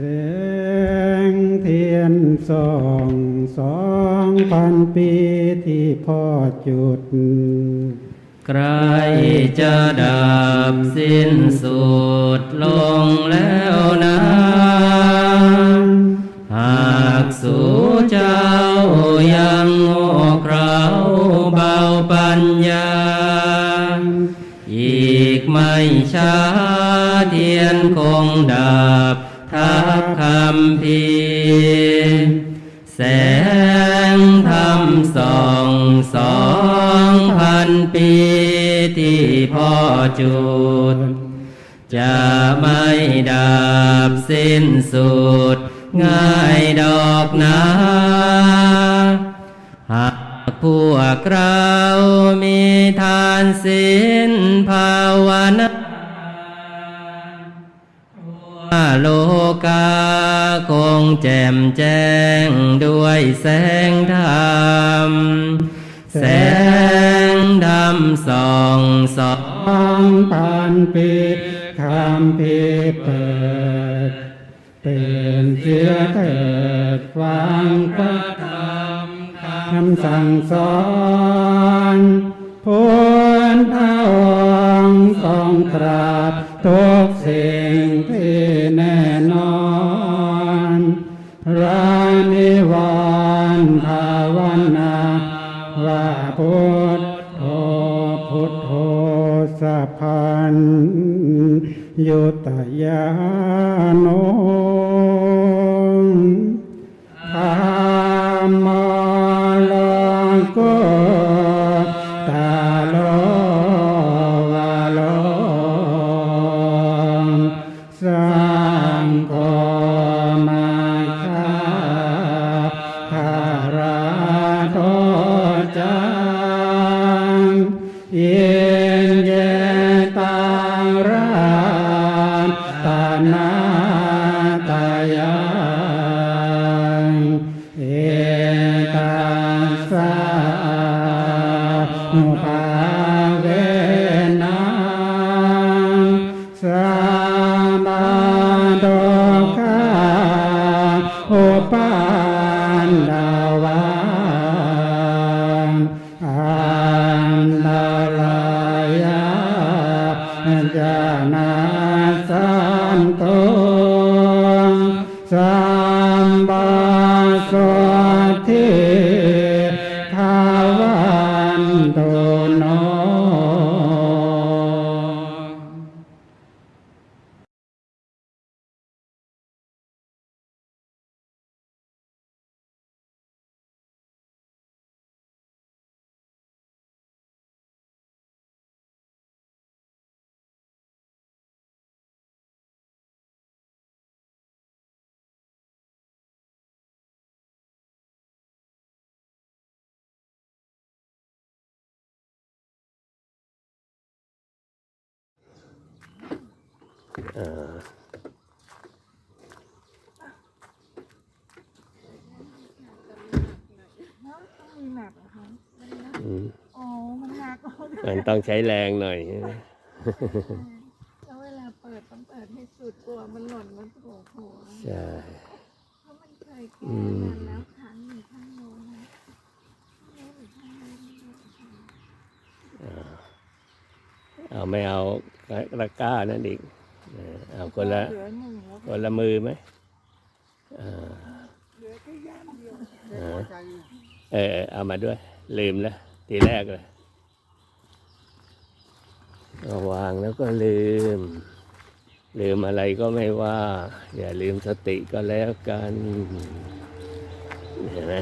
แสงเทียนส่องสองพันปีที่พ่อจุด ใครจะดับสิ้นสุดลงแล้วนะหากสู่เจ้ายังโง่เขลาเบาปัญญา อีกไม่ช้าเทียนคงดับ สองพันปีที่พ่อจุด จะไม่ดับสิ้นสุด ง่ายดอกนะหากพวกเรามีทานศีลภาวนาโลกาคงแจ่มแจ้งด้วยแสงธรรม แสงธรรมส่องสอสองงพันปีคำพีร์เปิดเป็นเชื้อเถิดฟังพระธรรมคำสั่งสอนพุทธองค์ทรงตรัสทุก พุทโธพุทโธสัพพันยุตยานนธรรม หนักเหรอคะอืมอ๋อ มันหนักอ๋อมันต้องใช้แรงหน่อย แล้วเวลาเปิดต้องเปิดให้สุดกลัวมันหล่นมันโผล่หัวใช่ เพราะมันเคยแก้มาแล้วครั้งหนึ่งข้างโน้นนะข้างโน้นหรือข้างนี้ไม่รู้ค่ะเอาไม่เอาตะกร้านั่นอีก เออเอาคนละเหลือหนึ่งแล้วคนละมือไหมเออเหลือแค่ย่างเดียวเออเออเอามาด้วย ลืมแล้วทีแรกเลยเอาวางแล้วก็ลืม ลืมอะไรก็ไม่ว่า อย่าลืมสติก็แล้วกันเห็นไหม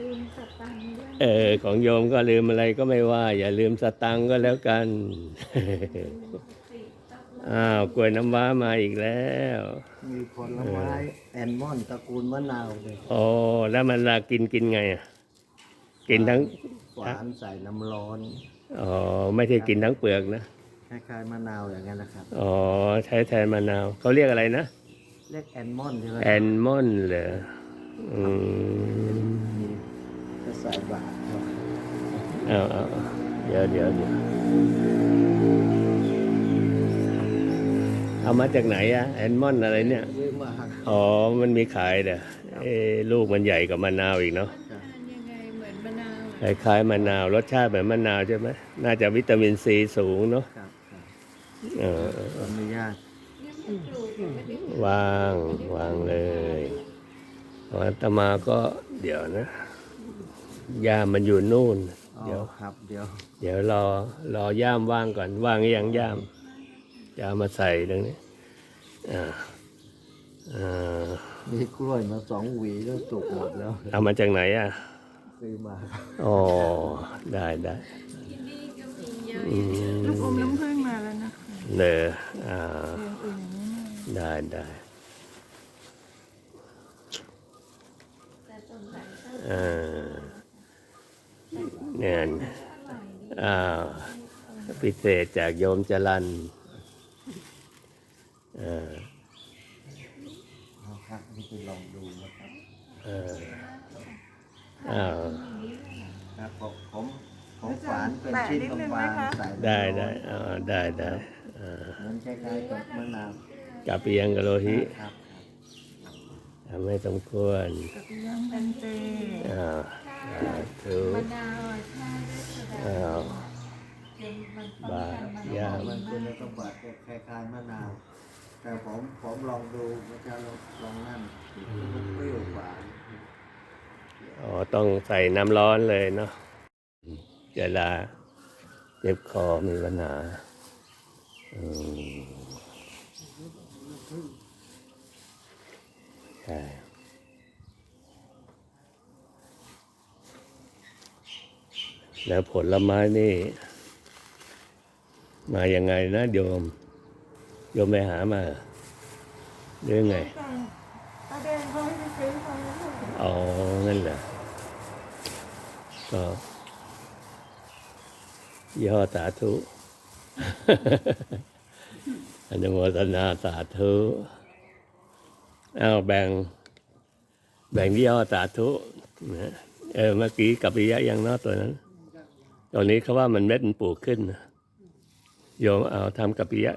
ลืมสตังค์ด้วยเออของโยมก็ลืมอะไรก็ไม่ว่า อย่าลืมสตังค์ก็แล้วกัน อ้าวกล้วยน้ำว้ามาอีกแล้ว มีผลไม้แอนมอนตระกูลมะนาวเลยโอ้แล้วมันลากินกินไงอะกินทั้งหวานใส่น้ำร้อนอ๋อไม่ใช่กินทั้งเปลือกนะคล้ายๆมะนาวอย่างนั้นนะครับอ๋อใช้แทนมะนาวเขาเรียกอะไรนะเรียกแอนมอนใช่ไหมแอนมอนเหรออืมมีก็ใส่บาทครับเอาเอาเอาเดี๋ยวเดี๋ยวเดี๋ยว เอามาจากไหนอะแอนมอนอะไรเนี่ยซื้อมาหักอ๋อ มันมีขายเด้อเอ้ลูกมันใหญ่กว่ามะนาวอีกเนาะทานยังไงเหมือนมะนาวคอะล้ายๆมะนาวรสชาติเหมือนมะนาวใช่ไหมน่าจะวิตามินซีสูงเนาะครับครับเออขออนุญาตยังไม่ปลูกยังไม่ได้ปลูกวางวางเลยอาตมาก็เดี๋ยวนะย่ามมันอยู่นู่นอ๋อเดี๋ยวครับ เดี๋ยว เดี๋ยวรอรอย่ามว่างก่อนว่างหรือยังย่าม จะเอามาใส่ตรงนี้อ่าอ่ามีกล้วยมาสองหวีก็สุกหมดแล้วเอามาจากไหนอะซื้อมาครับอ๋อได้ได้ที่นี่ก็มีเยอะอืมลูกอมน้ำผึ้งมาแล้วนะคะเนออ่าอย่างอื่นอย่างนี้ไม่ได้ได้แต่สงสัยต้องอ่าเนี่ยอร่อยดีอ้าวพิเศษจากโยมจรัน เออเอาครับนี่ไปลองดูนะครับเอออ้าวครับผมผมผมฝานเป็นชิ้นบางๆใส่ได้ได้อ่าได้ได้อ่าเหมือนคล้ายๆกับมะนาวกับเปียงกะโลหิครับทำให้สมควร กับย่างเป็นเจ อ้าวสาธุ มะนาวอะถ้าได้แสดง อ้าว จนมันป้อง บา กัน ท มัน ย่าง มันคุณสมบัติคล้ายๆมะนาว แต่ผมผมลองดูมันจะลองลองนั่นมันเปรี้ยวกว่าอ๋อต้องใส่น้ำร้อนเลยเนาะเวลาเจ็บคอมีปัญหาใช่แล้วผลไม้นี่ มายังไงนะโยม โยมไปหามาหรือไงตาแดงเขาให้ไปซื้อเขาอ๋อนั่นแหละก็ย่อสาธุอนุโมทนาสาธุเอาแบ่ง แบ่งย่อสาธุนะเออเมื่อกี้กับปิยะยังนอกตัวนั้น ตอนนี้เขาว่ามันเม็ดมันปลูกขึ้นโยมเอาทำกับปิยะ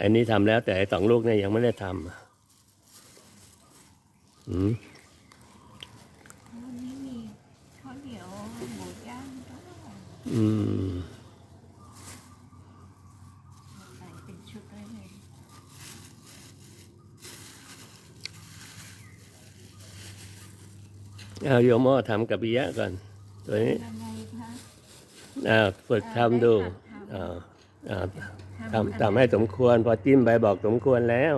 อันนี้ทำแล้วแต่ไอ้สองลูกเนี่ยยังไม่ได้ทำอืมวันนี้มีข้าวเหนียวหมูย่างก็อร่อยอืมใส่เป็นชุดได้เลยเอาโยมอ้อทำกับปิยะก่อน ตัวนี้ยังไงคะอ่าฝึกทำดูอ่าอ่า ทำทำให้สมควร พอจิ้มไปบอกสมควรแล้ว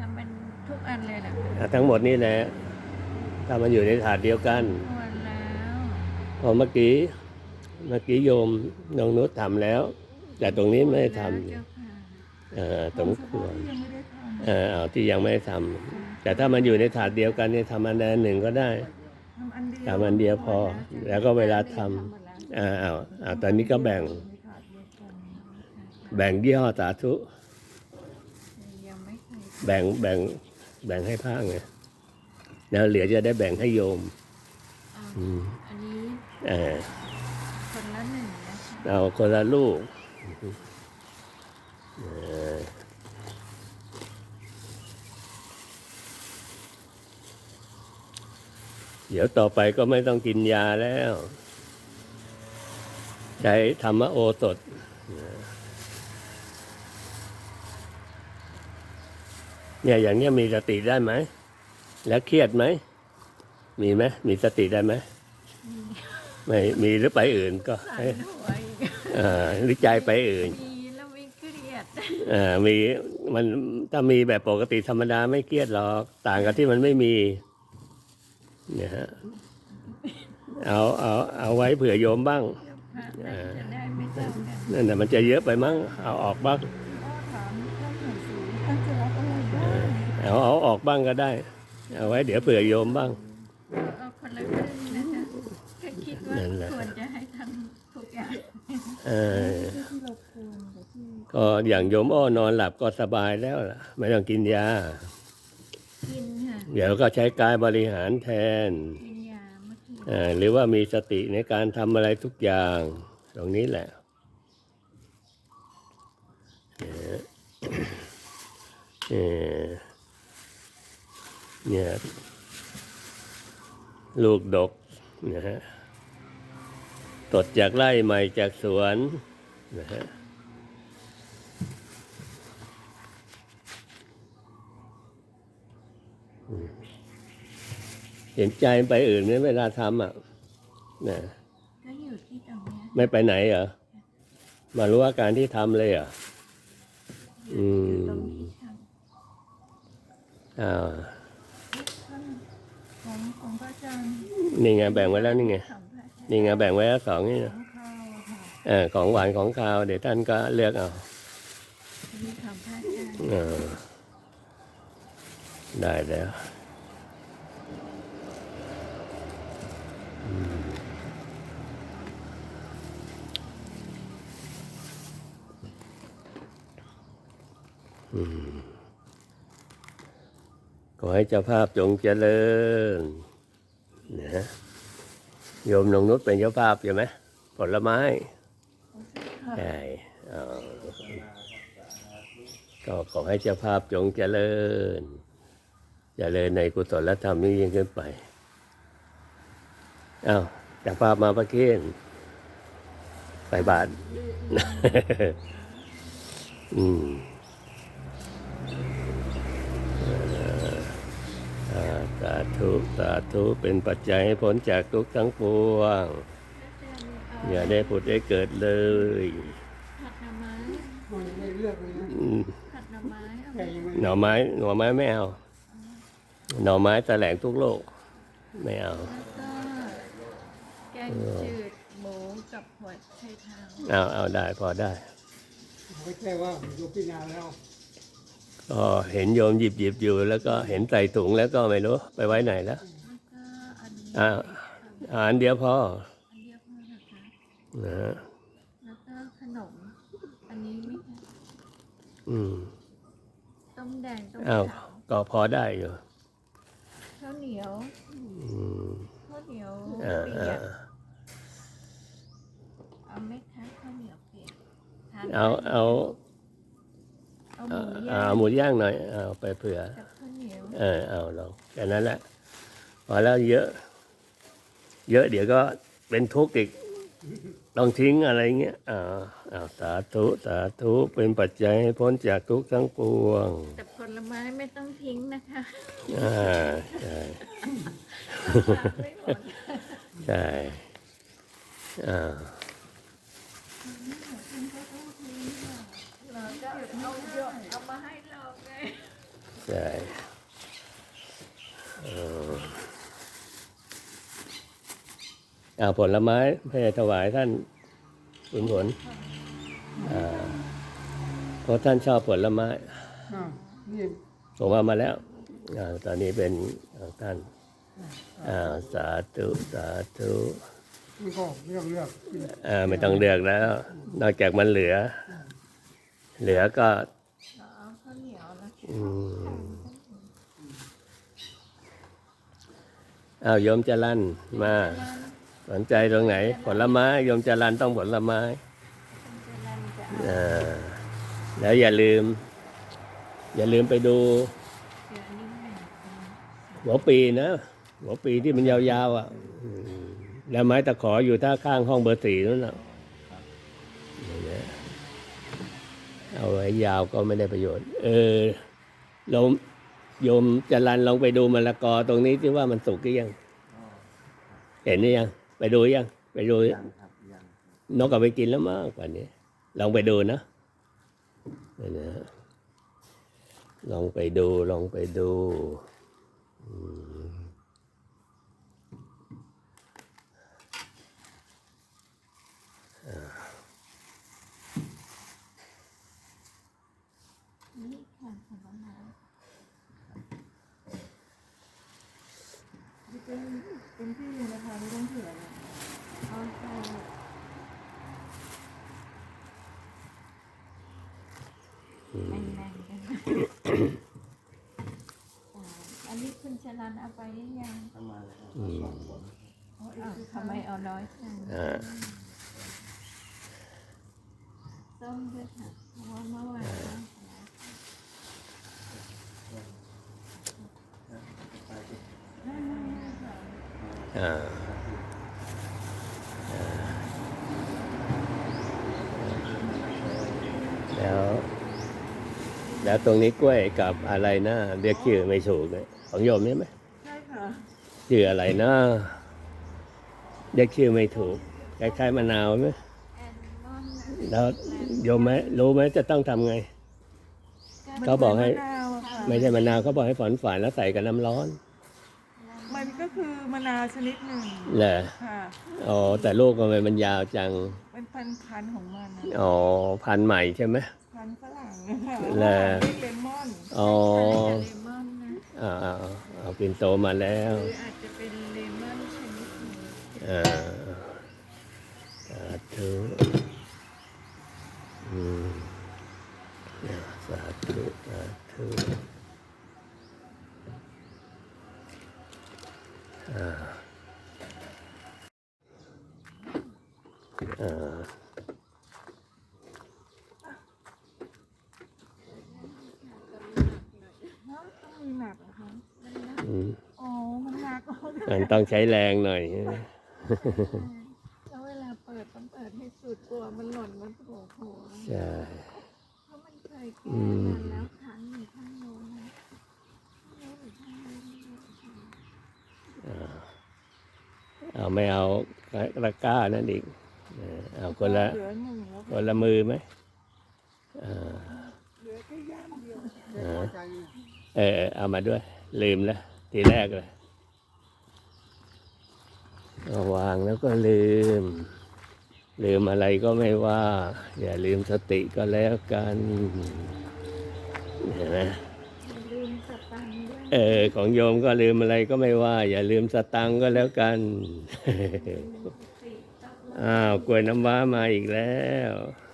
ทำเป็นทุกอันเลยเหรอคะอ่าทั้งหมดนี่แหละถ้ามันอยู่ในถาดเดียวกันควรแล้วพอเมื่อกี้เมื่อกี้โยมน้องนุชทำแล้ว แต่ตรงนี้ไม่ได้ทแล้วเจ้าค่ะำอ่าสมควรยังไม่ได้ทำเอ่าเอาที่ยังไม่ได้ทำแต่ถ้ามันอยู่ในถาดเดียวกันเนี่ยทำอันใดอันหนึ่งก็ได้ทำอันเดียวทำอันเดียวพอ แล้วก็เวลาทำอ่าเอาอ่าตอนนี้ก็แบ่ง ในถาดเดียวกัน แบ่งยี่ห้อสาธุ ยังไม่เคยแบ่งแบ่งแบ่งให้พระไงแล้วเหลือจะได้แบ่งให้โยม เอาอืมอันนี้เออคนละหนึ่งนะคะเอาคนละลูกเออเดี๋ยวต่อไปก็ไม่ต้องกินยาแล้ว ใช้ธรรมโอสถ เนี่ยอย่างเนี้ยมีสติได้ไหม แล้วเครียดไหม มีไหมมีสติได้ไหมไม่มีหรือไปอื่นก็ใส่หวยเอ่อหรือใจไปอื่นมีแล้วไม่เครียดเอ่อมีมันถ้ามีแบบปกติธรรมดาไม่เครียดหรอกต่างกับที่มันไม่มีเนี่ยฮะเอาเอาเอาไว้เผื่อโยมบ้างเจ้าค่ะจะได้ไม่เท่ากันนั่นแต่ะมันจะเยอะไปมั้งเอาออกบ้าง เอาเอาออกบ้างก็ได้ เอาไว้เดี๋ยวเผื่อโยมบ้าง เอาคนละครึ่งนะคะแค่คิดว่านั่นแหละ ควรจะให้ทำทุกอย่างเออที่เราควรแต่ที่ก็อย่างโยมอ้อนอนหลับก็สบายแล้วล่ะ ไม่ต้องกินยา กินค่ะเดี๋ยวก็ใช้กายบริหารแทนกินยาเมื่อกี้เอ่อหรือว่ามีสติในการทำอะไรทุกอย่าง ตรงนี้แหละเนี่ยเออ เนี่ยลูกดกนะฮะตดจากไร่ใหม่จากสวนนะฮะอืมเห็นใจไปอื่นไหมเวลาทำอะนะก็อยู่ที่ตรงเนี้ยไม่ไปไหนเหรอ มารู้อาการที่ทำเลยเหรอ อืมตรงที่ทอ่าำท่าน ของของพระอาจารย์นี่ไงแบ่งไว้แล้วนี่ไงของพระอาจารย์นี่ไงแบ่งไว้แล้วสองนี่ขนะองข้าวอะค่ะเออของหวานของคาวเดี๋ยวท่านก็เลือกเอามีของพระอาจารย์เออได้แล้วอืมอืมข อให้เจ้าภาพจงเจริญนะฮะโยมนงนุชเป็นเจ้าภาพใช่ไหมผลไม้ใช่เอาก็ขอให้เจ้าภาพจงเจริญ เจริญในกุศลธรรมนี้ยิ่งขึ้นไปอ้าวเจ้าภาพมาประเคนใส่บาตรอืมอ่า สาธุสาธุเป็นปัจจัยให้พ้นจากทุกข์ทั้งปวง อย่าได้ผุดได้เกิดเลยผัดหน่อไม้ไม่เลือกเลยนะอืมผัดหน่อไม้เอาแกยังไม่หน่อไม้หน่อไม้ไม่เอา หน่อไม้แสลงทุกโลก ไม่เอา แล้วก็แกงจืดหมูกับหัวไชเท้าเอาเอาได้พอได้ ไม่ใช่ว่าผมยกพิจารณาแล้ว ก็เห็นโยมหยิบหยิบอยู่ แล้วก็เห็นใส่ถุงแล้วก็ไม่รู้ไปไว้ไหนแล้วแล้วก็อันนี้อ่าอาหารเดียวพออันเดียวพอนะคะนะฮะแล้วก็ขนมอันนี้ไม่ใช่อืมต้มแดงต้มอ้าวขาวก็พอได้อยู่ข้าวเหนียวอืมข้าวเหนียวอ่าเปียอ่ากเอาไหมคะข้าวเหนียวเปียกทนเอาเอาเอาหมูเอาย่าง เอาหมูย่างหน่อยเอาไปเผื่อกับข้าวเหนียวเออเอาลองแค่นั้นแหละพอแล้วเยอะ เยอะเดี๋ยวก็เป็นทุกข์อีกต้องทิ้งอะไรเงี้ยอ่าอ่าสาธุสาธุเป็นปัจจัยให้พ้นจากทุกข์ทั้งปวง แต่ผลไม้ไม่ต้องทิ้งนะคะอ่าใช่ไม่หมดใช่อ่าเราก็เอาเยอะเอามาให้เราไง ใช่เออเอาผลไม้เพื่อถวายท่านขุนผลอ่าเพราะท่านชอบผลไม้อ่านี่ผมเอามาแล้วอ่าตอนนี้เป็นของท่านอ่าสาธุสาธุนี่ก็ไม่ต้องเลือกอ่าไม่ต้องเลือกแล้ว นอกจากมันเหลือ เหลือก็เราเอาข้าวเหนียวนะอืม อ้าวโยมจรันมาสนใจตรงไหน ผลไม้โยมจรันต้องผลไม้จะรันจะเอาอ่าแล้วอย่าลืม อย่าลืมไปดูเดี๋ยวนี้แบ่งเป็นหัวปีนะหัวปีที่มันยาวๆอะอืมแล้วไม้ตะขออยู่ท่าข้างห้องเบอร์สี่นั่นน่ะอย่างเงี้ยเอาไว้ยาวก็ไม่ได้ประโยชน์ เออลอง โยมจรันลองไปดูมะละกอตรงนี้ที่ว่ามันสุกหรือยัง เห็นหรือยัง ไปดูยัง ไปดูยังครับยังนกเอาไปกินแล้วมากกว่านี้ลองไปดูนะนี่นะลองไปดูลองไปดู อืม นี่ค่ะผลไม้เป็นเป็นที่นะคะไม่ต้องเผื่อเลยเอาใส่แบ่งๆกันนะอ่าอันนี้คุณชลันเอาไปหรือยัง เข้ามาแล้วครับ อืม อ้าวทำไมเอาน้อยจัง อ่า ส้มด้วยค่ะเพราะว่าเมื่อวาน อ่าอ่าแล้ว แล้วตรงนี้กล้วยกับอะไรนะเรียกชื่อไม่ถูกเลยของโยมนี่ไหมใช่ค่ะชื่ออะไรนะเรียกชื่อไม่ถูกคล้ายๆมะนาวไหมแอนมอนนะแล้วโยมไหมรู้ไหมจะต้องทำไง เขาบอกให้มะนาวอะค่ะไม่ใช่มะนาวเขาบอกให้ฝอนฝานแล้วใส่กับน้ำร้อน มันก็คือมะนาวชนิดหนึ่งเหรอค่ะอ๋อแต่ลูกทำไมมันยาวจัง เป็นพันธุ์พันธุ์ของมันนะอ๋อพันธุ์ใหม่ใช่ไหม พันธุ์ฝรั่งนะคะแหละเรียกเลมอนอ๋อเลมอนนะอ่าอ่าอ่าเอาปินโตมาแล้ว หรืออาจจะเป็นเลมอนชนิดหนึ่งอ่าสาธุอืมอ่าสาธุสาธุอ่าอ่า เนาะต้องมี หนักเหรอคะอืมอ๋อ มันหนักอ๋อมันต้องใช้แรงหน่อย แล้วเวลาเปิดต้องเปิดให้สุดกลัวมันหล่นมันโผล่โผล่ใช่ เพราะมันเคยแก้มาแล้วครั้งหนึ่งข้างโน้นนะข้างโน้นหรือข้างนี้ไม่รู้ค่ะเอาไม่เอาตะกร้านั่นอีกเออเอาคนละ เหลือหนึ่งแล้ว คนละมือไหมอ่า เหลือแค่ย่ามเดียว อ่า เออเออเอามาด้วย ลืมแล้วทีแรกเลยเอาวางแล้วก็ลืม ลืมอะไรก็ไม่ว่า อย่าลืมสติก็แล้วกันเห็นไหมอย่าลืมสตังค์ด้วยเออของโยมก็ลืมอะไรก็ไม่ว่า อย่าลืมสตังค์ก็แล้วกันอ้าวกล้วยน้ำว้ามาอีกแล้ว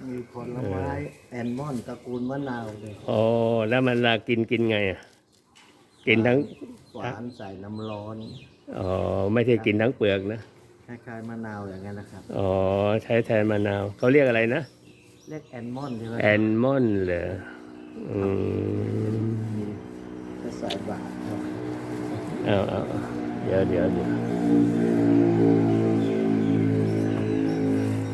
มีผลไม้แอนมอนตระกูลมะนาวเลยโอ้แล้วมันลากินกินไงอะ กินทั้งหวานใส่น้ำร้อน อ๋อ ไม่ใช่กินทั้งเปลือกนะ คล้ายๆมะนาวอย่างนั้นนะครับ อ๋อ ใช้แทนมะนาว เขาเรียกอะไรนะ เรียกแอนมอนใช่ไหมแอนมอนเหรอ อืมมีก็ใส่บาทครับเอาเอาเอาเดี๋ยวเดี๋ยวเดี๋ยว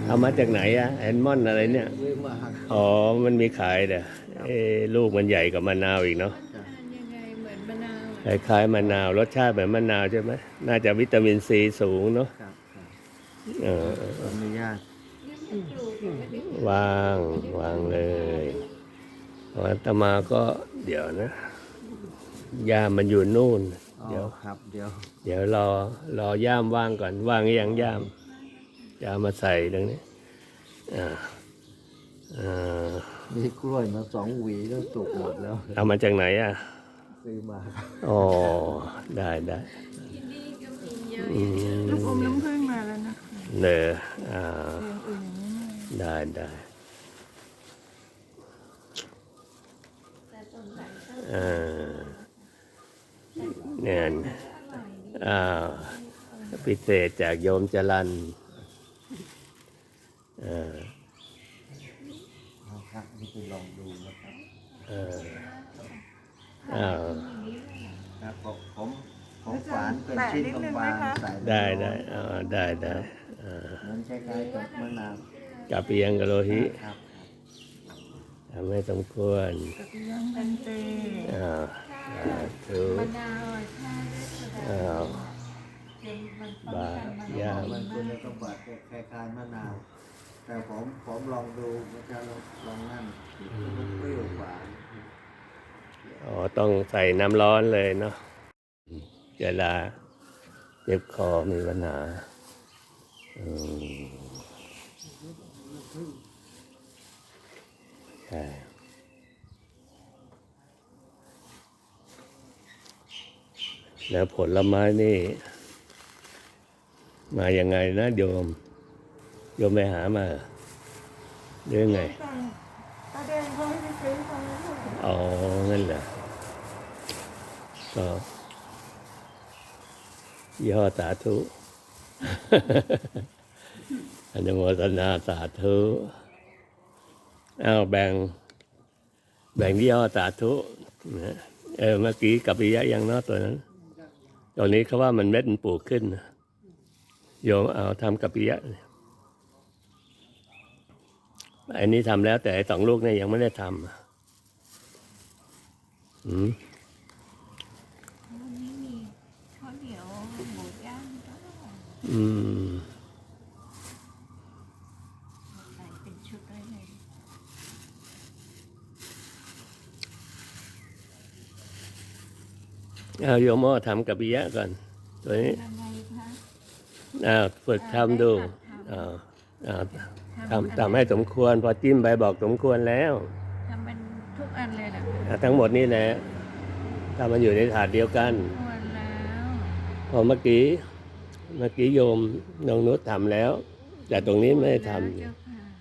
เอามาจากไหนอะแอนมอนอะไรเนี่ยซื้อมาหักอ๋อ มันมีขายเด้อเอ้ลูกมันใหญ่กว่ามะนาวอีกเนาะ คอะล้ายๆมะนาวรสชาติเหมือนมะนาวใช่ไหมน่าจะวิตามินซีสูงเนาะครับครับเออขออนุญาตเนี่ยมันปลูกอยู่ไม่ได้วางวางเลยอาตมาก็เดี๋ยวนะย่ามมันอยู่นู่นอ๋อเดี๋ยวครับ เดี๋ยว เดี๋ยวรอรอย่ามว่างก่อนว่างหรือยังย่ามจะเอามาใส่ตรงนี้อ่าอ่ามีกล้วยมาสองหวีแล้วสุกหมดแล้วเอามาจากไหนอะ ซื้อมาครับอ๋อได้ได้ที่นี่ก็มีเยอะอืมลูกอมน้ำผึ้งมาแล้วนะคะเนออ่าอย่างอื่นอย่างนี้ไม่ได้ได้แต่สงสัยก็อ่าเนี่ยอร่อยดีอ้าวพิเศษจากโยมจรันอ่าเอาครับนี่ไปลองดูนะครับ เอออ้าวครับผมผมผมฝานเป็นชิ้นบางๆใส่ได้ได้อ่าได้ได้อ่าเหมือนคล้ายๆกับมะนาวกับเปียงกะโลหิครับทำให้สมควรกับยังเป็นเตอ่าสาธุมะนาวอะแช่ด้วยโซดาอ้าวจนมันป้องกันมะบาปย่านาวมันดีคุณมากสมบัติคล้ายๆมะนาวแต่ผมผมลองดูมันจะลองลองนั่นมันเปรี้ยวหวาน อ๋อต้องใส่น้ำร้อนเลยเนาะเวลาเจ็บคอมีปัญหาใช่แล้วผลไม้นี่ มาอยังไงนะโยม โยมไปหามาหรือไงตาแดงเขาให้ไปซื้อมาแล้ อ๋องั้นเหรอก็ยี่ห้อสาธุ อนุโมทนาสาธุอ้าวแบ่ง แบ่งยี่ห้อสาธุนะเออเมื่อกี้กับปิยะยังเนาะตัวนั้นตอนนี้เขาว่ามันเม็ดมันปลูกขึ้น โยมเอาทำกับปิยะอันนี้ทำแล้วแต่สองลูกเนี่ยยังไม่ได้ทำ อืมวันนี้มีข้าวเหนียวหมูย่างก็อืมใส่เป็นชุดได้เลยเอาโยมอ้อทำกับปิยะก่อน ตัวนี้ยังไงคะอ้าวฝึกทำดูอ้าวอ้าวทำทำให้สมควร พอจิ้มไปบอกสมควรแล้วทำเป็น ทุกอันเลยนะอะทั้งหมดนี่แหละถ้ามันอยู่ในถาดเดียวกันควรแล้วพอเมื่อกี้เมื่อกี้โยมน้องนุชทำแล้ว แต่ตรงนี้ไม่ได้ทเจ้าค่ะ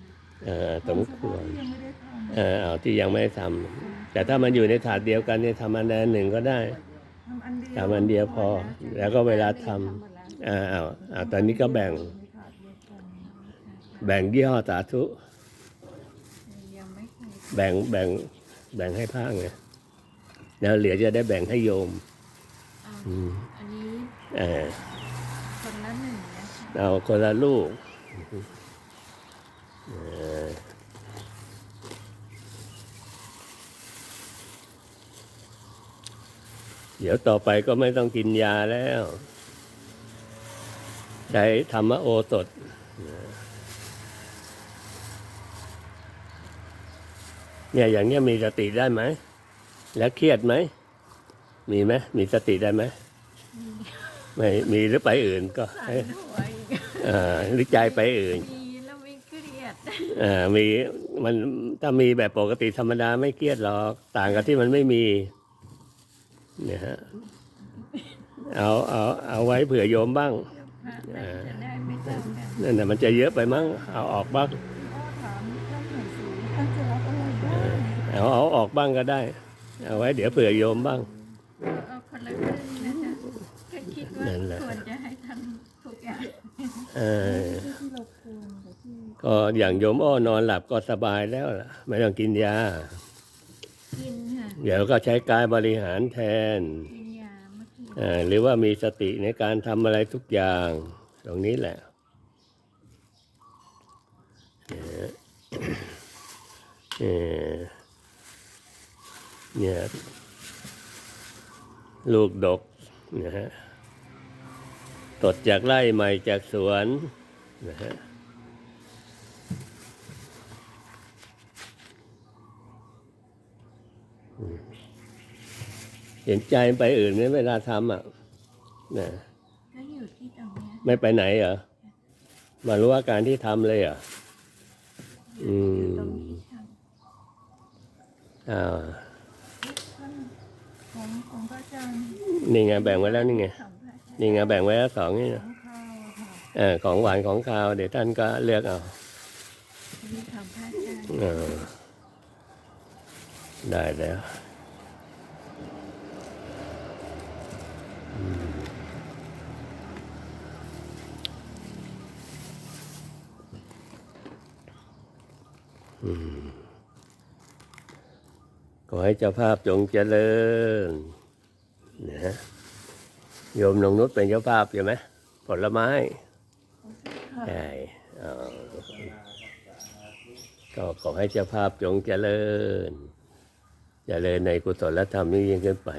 ำเอ่อสมควรยังไม่ได้ทำเอ่อเอาที่ยังไม่ได้ทำแต่ถ้ามันอยู่ในถาดเดียวกันเนี่ยทำอันใดอันหนึ่งก็ได้ ทำอันเดียวทำอันเดียวพอ แล้วก็เวลาทำอ่าเอาเอาตอนนี้ก็แบ่ง แบ่งยี่ห้อสาธุ ยังไม่เคยแบ่งแบ่ง แบ่งให้พระไงแล้วเหลือจะได้แบ่งให้โยมเอาอืมอันนี้เออคนละหนึ่งนะคะเอาคนละลูกเออเดี๋ยวต่อไปก็ไม่ต้องกินยาแล้ว ใช้ธรรมโอสถ เนี่ยอย่างเนี้ยมีสติได้ไหม แล้วเครียดไหม มีไหมมีสติได้ไหมไม่มีหรือไปอื่นก็ใส่ให้หัวอีกเอ่อหรือใจไปอื่นมีแล้วไม่เครียดเอ่อมีมันถ้ามีแบบปกติธรรมดาไม่เครียดหรอกต่างกับที่มันไม่มีเนี่ยฮะเอาเอาเอาไว้เผื่อโยมบ้างพระจะได้ไม่จำกันนั่นน่ะมันจะเยอะไปมั้งเอาออกบ้างพ่อถามท่านหน่อยสิท่านจะ เอาเอาออกบ้างก็ได้ เอาไว้เดี๋ยวเผื่อโยมบ้างเอาคนละครึ่งนะจ๊ะก็คิดว่านั่นแหละควรจะให้ทำทุกอย่างเออก็อย่างโยมอ้อนอนหลับก็สบายแล้วล่ะ ไม่ต้องกินยา กินค่ะเดี๋ยวก็ใช้กายบริหารแทนกินยาเมื่อกี้เอ่อหรือว่ามีสติในการทำอะไรทุกอย่าง ตรงนี้แหละเนี่ย เอ่อเนี่ยลูกดกนะฮะตดจากไร่ใหม่จากสวนนะฮะเห็นใจไปอื่นไหมเวลาทำอะนะก็อยู่ที่ตรงเนี้ยไม่ไปไหนเหรอ มารู้ว่าการที่ทำเลยเหรอ อืมตรงที่ทอ่าำท่าน ของของพระอาจารย์นี่ไงแบ่งไว้แล้วนี่ไงสัมภาษณ์นี่ไงแบ่งไว้แล้วสองนี่นะของข้าวอะค่ะเออของหวานของคาวเดี๋ยวท่านก็เลือกเอามีสัมภาษณ์อาจารย์เออได้แล้วอืมอืมข อให้เจ้าภาพจงเจริญนะฮะโยมนงนุชเป็นเจ้าภาพใช่ไหมผลไม้ใช่เอาก็ขอให้เจ้าภาพจงเจริญ เจริญในกุศลธรรมนี้ยิ่งขึ้นไป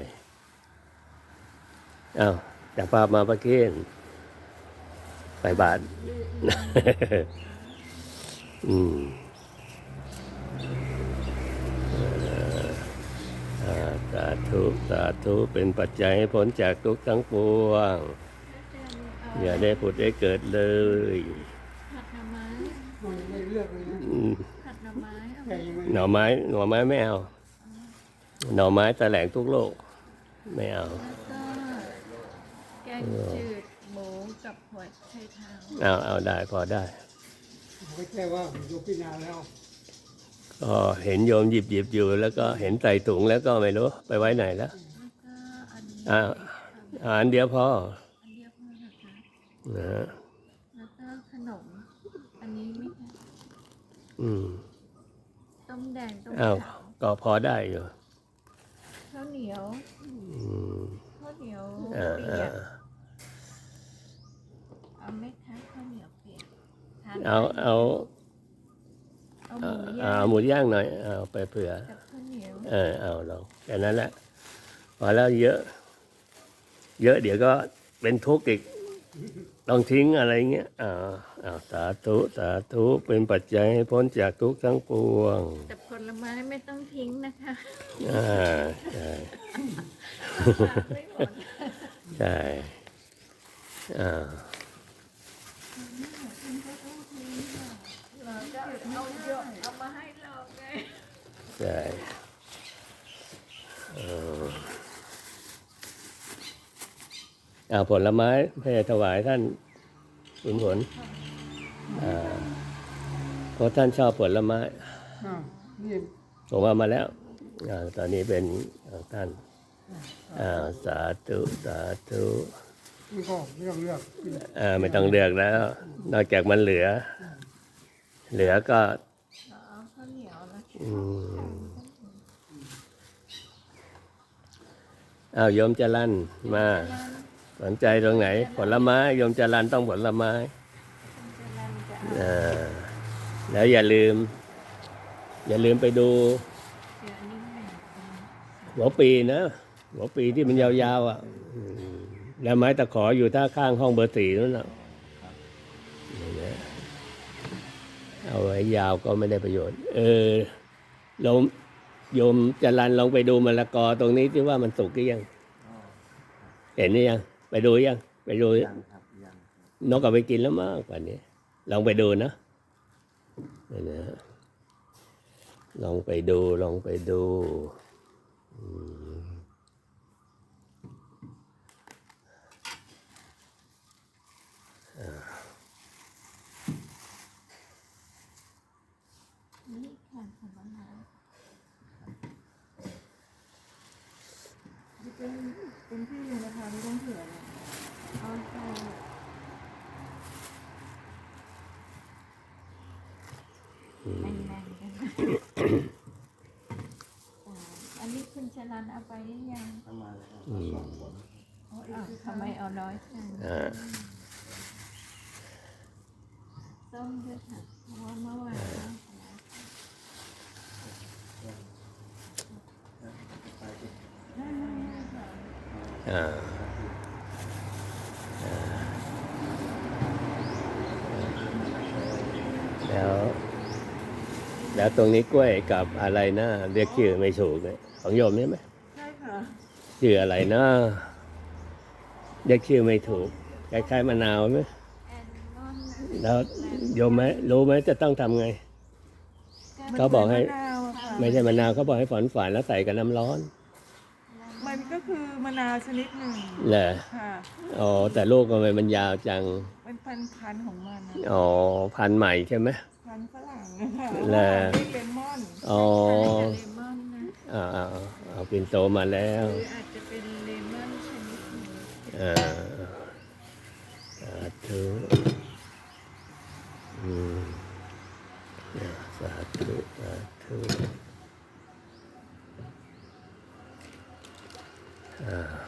อ้าวเจ้าภาพมาประเคนไปบาทอืม อ่าสาธุ สาธุ เป็นปัจจัยให้พ้นจากทุกข์ทั้งปวงอาจารย์เอาอย่าได้ผุดได้เกิดเลยผัดหน่อไม้อืมผัดหน่อไม้เอาไหมหน่อไม้หน่อไม้ไม่เอา หน่อไม้แสลงทุกโลก ไม่เอาแล้วก็แกงจืดหมูกับหัวไชเท้าเอาเอาได้พอได้ไม่ใช่ว่าโยมพิจารณาแล้ว ก็เห็นโยมหยิบหยิบอยู่ แล้วก็เห็นใส่ถุงแล้วก็ไม่รู้ ไปไว้ไหนแล้วแล้วก็อันนี้อ่าอาอันเดียวพออันเดียวพอนะคะนะฮะแล้วก็ขนม อันนี้ไหมคะอืมต้มแดงต้มอ้าวขาวก็พอได้อยู่ข้าวเหนียวอืมข้าวเหนียวอ่าเปีอ่ายกเอาเอาไหมคะข้าวเหนียวเปียกทนเอาเอา เอาหมูเอาย่างเอาหมูย่างหน่อยเอาไปเผื่อ กับข้าวเหนียวเออเอาลองแค่นั้นแหละพอแล้วเยอะ เยอะเดี๋ยวก็เป็นทุกข์อีกต้องทิ้งอะไรเงี้ยอ่าอ่าสาธุสาธุเป็นปัจจัยให้พ้นจากทุกข์ทั้งปวงแต่ผลไม้ไม่ต้องทิ้งนะคะอ่าใช่ไม่หมด ใช่อ่าเราก็เอาเยอะเอามาให้เราไง ใช่เออเอาผลไม้ให้ถวายท่านขุนผลอ่าเพราะท่านชอบผลไม้อ้าวนี่ผมเอามาแล้วอ่าตอนนี้เป็นของท่านอ่าสาธุสาธุนี่ก็ไม่ต้องเลือกกินอ่าไม่ต้องเลือกแล้ว นอกจากมันเหลือ เหลือก็เอาข้าวเหนียวแล้วอืม อ้าวโยมจรันมา สนใจตรงไหน ผลไม้โยมจรันต้องผลไม้จะนั่นจะเอาอ่าแล้วอย่าลืม อย่าลืมไปดูเดี๋ยวอันนี้หนึ่งหัวปีนะ หัวปีที่มันยาวๆอะอืมแล้วไม้ตะขออยู่ท่าข้างห้องเบอร์สี่นั่นน่ะนี่นะเอาไว้ยาวก็ไม่ได้ประโยชน์ เออโยม โยมจรันลองไปดูมะละกอตรงนี้ที่ว่ามันสุกหรือยัง เห็นหรือยัง ไปดูยัง ไปดูยังครับยังนกเอาไปกินแล้วมากกว่านี้ลองไปดูนะนี่นะลองไปดูลองไปดูอืม นี่ค่ะผลไม้เป็นเป็นที่อยู่นะคะไม่ต้องเผื่อเลยเอาไปแบ่งๆกันนะอ่าอันนี้คุณชนันเอาไปหรือยัง ทำมาแล้ว อืม อ้าวทำไมเอาน้อยจัง อ่า ส้มด้วยค่ะเพราะว่าเมื่อวานเอาไปแล้ว ไปที่ อ่าแล้ว แล้วตรงนี้กล้วยกับอะไรนะเรียกชื่อไม่ถูกเลยของโยมใช่ไหมใช่ค่ะชื่ออะไรนะเรียกชื่อไม่ถูกคล้ายๆมะนาวไหมแอนมอนนะแล้วโยมไหมรู้ไหมจะต้องทำไง เขาบอกให้มะนาวอะค่ะไม่ใช่มะนาวเขาบอกให้ฝอนฝานแล้วใส่กับน้ำร้อน มันก็คือมะนาวชนิดหนึ่งเหรอค่ะอ๋อแต่ลูกทำไมมันยาวจัง เป็นพันธุ์พันธุ์ของมันอะอ๋อพันธุ์ใหม่ใช่ไหม มันฝรั่งนะคะและ ที่เลมอนอ๋อเลมอนนะอ่าอ่าอ่าเอาปิ่นโตมาแล้วหรืออาจจะเป็นเลมอนชนิดหนึ่งอ่าสาธุอืมอ่าสาธุสาธุอ่า